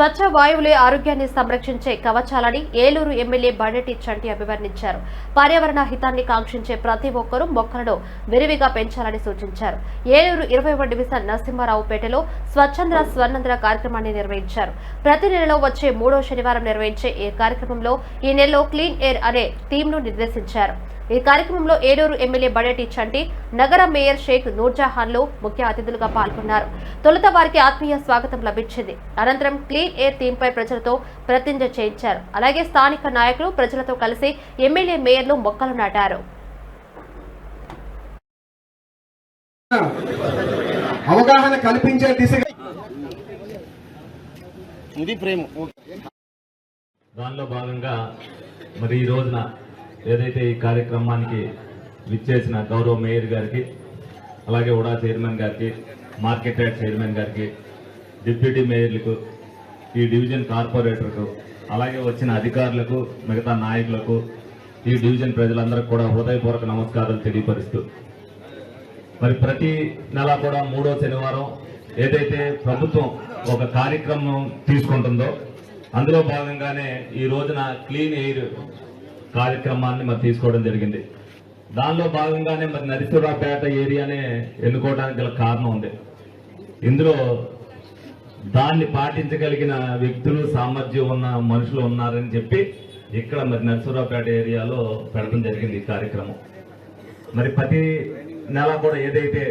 స్వచ్ఛ వాయువులే ఆరోగ్యాన్ని సంరక్షించే కవచాలని ఏలూరు ఎమ్మెల్యే బండటి చంటి అభివర్ణించారు. పర్యావరణ హితాన్ని కాంక్షించే ప్రతి ఒక్కరూ మొక్కలను విరివిగా పెంచాలని సూచించారు. ఏలూరు ఇరవై డివిజన్ నరసింహారావుపేటలో స్వచ్ఛంద్ర స్వర్ణంద్ర కార్యక్రమాన్ని నిర్వహించారు. ప్రతి నెలలో వచ్చే మూడో శనివారం నిర్వహించే ఈ కార్యక్రమంలో ఈ నెలలో క్లీన్ ఎయిర్ అనే థీమ్ను నిర్దేశించారు. ఈ కార్యక్రమంలో ఏలూరు ఎమ్మెల్యే బడేటి చంటి నగర మేయర్ షేక్ నూర్జహాన్లు ముఖ్య అతిథులుగా పాల్గొన్నారు. తొలుత వారికి ఆత్మీయ స్వాగతం లభించింది. అనంతరం క్లీన్ ఎయిర్ థీమ్ పై ప్రజలతో ప్రతిజ్ఞ చేయించారు. అలాగే స్థానిక నాయకులు ప్రజలతో కలిసి ఎమ్మెల్యే మేయర్లు మొక్కలు నాటారు. అవగాహన కల్పించే దిశగా ఇది ప్రేమ. దానిలో భాగంగా మరి ఈ రోజున ఏదైతే ఈ కార్యక్రమానికి విచ్చేసిన గౌరవ మేయర్ గారికి అలాగే ఉడా చైర్మన్ గారికి మార్కెట్ యార్డ్ చైర్మన్ గారికి డిప్యూటీ మేయర్లకు ఈ డివిజన్ కార్పొరేటర్కు అలాగే వచ్చిన అధికారులకు మిగతా నాయకులకు ఈ డివిజన్ ప్రజలందరికీ కూడా హృదయపూర్వక నమస్కారాలు తెలియపరుస్తూ. మరి ప్రతి నెల కూడా మూడో శనివారం ఏదైతే ప్రభుత్వం ఒక కార్యక్రమం తీసుకుంటుందో అందులో భాగంగానే ఈ రోజున క్లీన్ ఎయిర్ కార్యక్రమాన్ని మరి తీసుకోవడం జరిగింది. దానిలో భాగంగానే మరి నరసింహరావుపేట ఏరియానే ఎన్నుకోవడానికి గల కారణం ఉంది. ఇందులో దాన్ని పాటించగలిగిన వ్యక్తులు సామర్థ్యం ఉన్న మనుషులు ఉన్నారని చెప్పి ఇక్కడ మరి నరసింహరావుపేట ఏరియాలో పెడటం జరిగింది ఈ కార్యక్రమం. మరి ప్రతి నెల కూడా ఏదైతే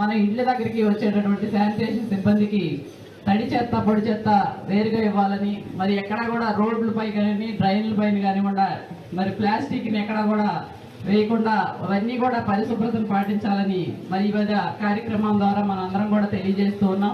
మన ఇండ్ల దగ్గరికి వచ్చేటటువంటి శానిటేషన్ సిబ్బందికి తడి చెత్త పొడి చెత్త వేరుగా ఇవ్వాలని మరి ఎక్కడ కూడా రోడ్లపై కానీ డ్రైన్లపైన పైన మరి ప్లాస్టిక్ని ఎక్కడ కూడా వేయకుండా అవన్నీ కూడా పరిశుభ్రతను పాటించాలని మరి ఇవాళ కార్యక్రమం ద్వారా మనందరం కూడా తెలియజేస్తూ ఉన్నాం.